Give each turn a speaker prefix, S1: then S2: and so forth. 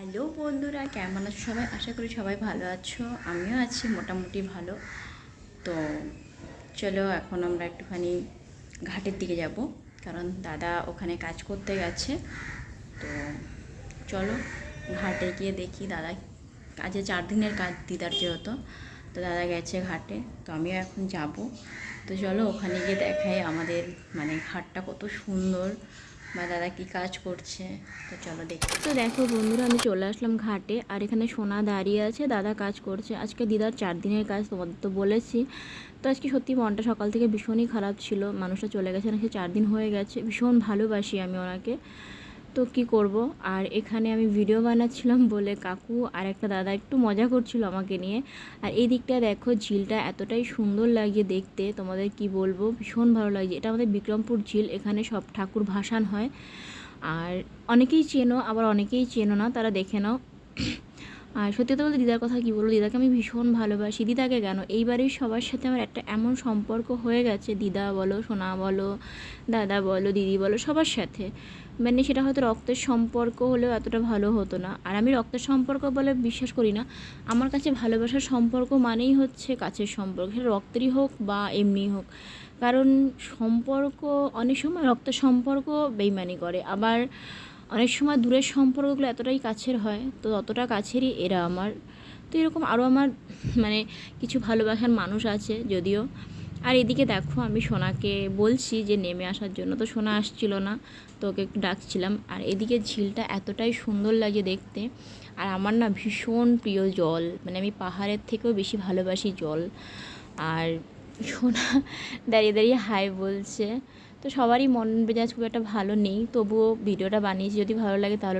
S1: Hello বন্ধুরা, কেমন আছো সবাই? আশা করি সবাই ভালো আছো। আমিও আছি, মোটামুটি ভালো। তো চলো এখন আমরা একটুখানি ঘাটের দিকে যাব, কারণ দাদা ওখানে কাজ করতে গেছে। তো চলো ঘাটে গিয়ে দেখি দাদা কাজে চার দিনের কাজ দিদার যেহেতু, তো দাদা গেছে ঘাটে, তো আমিও এখন যাব। তো চলো ওখানে গিয়ে দেখাই আমাদের মানে ঘাটটা কত সুন্দর। বা দাদা কী কাজ করছে? তো চলো দেখি।
S2: তো দেখো বন্ধুরা, আমি চলে আসলাম ঘাটে, আর এখানে সোনা দাঁড়িয়ে আছে, দাদা কাজ করছে। আজকে দিদার চার দিনের কাজ, তোমাদের তো বলেছি। তো আজকে সত্যি মনটা সকাল থেকে ভীষণই খারাপ ছিল, মানুষটা চলে গেছে, নাকি চার দিন হয়ে গেছে। ভীষণ ভালোবাসি আমি ওনাকে। তো কি করব? আর এখানে আমি ভিডিও বানাচ্ছিলাম বলে কাকু আর একটা দাদা একটু মজা করছিল আমাকে নিয়ে। আর এই দিকটা দেখো, ঝিলটা এতটাই সুন্দর লাগে দেখতে। তোমাদের কি বলব? ভীষণ ভালো লাগে। এটা আমাদের বিক্রমপুর ঝিল, এখানে সব ঠাকুর ভাসান হয়। আর অনেকেই চেনো, আবার অনেকেই চেনো না, তারা দেখে নাও। আর সত্যি কথা বলতে দিদার কথা কি বলব? দিদাকে আমি ভীষণ ভালোবাসি। দিদাকে কেন? এইবারের সবার সাথে আমার একটা এমন সম্পর্ক হয়ে গেছে। দিদা বলো, সোনা বলো, দাদা বলো, দিদি বলো, সবার সাথে। মানে সেটা হয়তো রক্তের সম্পর্ক হলেও এতটা ভালো হতো না। আর আমি রক্তের সম্পর্ক বলে বিশ্বাস করি না। আমার কাছে ভালোবাসার সম্পর্ক মানেই হচ্ছে কাছের সম্পর্ক। সেটা রক্তেরই হোক বা এমনি হোক। কারণ সম্পর্ক, অনেক সময় রক্তের সম্পর্ক বেইমানি করে। আবার অনেক সময় দূরের সম্পর্কগুলো এতটাই কাছের হয়, তো ততটা কাছেরই এরা আমার। তো এরকম আরও আমার মানে কিছু ভালোবাসার মানুষ আছে যদিও। আর এদিকে দেখো আমি সোনাকে বলছি যে নেমে আসার জন্য, তো সোনা আসছিল না, তো ওকে একটু ডাকছিলাম। আর এদিকে ঝিলটা এতটাই সুন্দর লাগে দেখতে। আর আমার না ভীষণ প্রিয় জল মানে আমি পাহাড়ের থেকেও বেশি ভালোবাসি জল। আর সোনা দাঁড়িয়ে দাঁড়িয়ে হাই বলছে তো সবারই মন মেজাজ খুব একটা ভালো নেই, তবুও ভিডিওটা বানিয়েছি, যদি ভালো লাগে তাহলে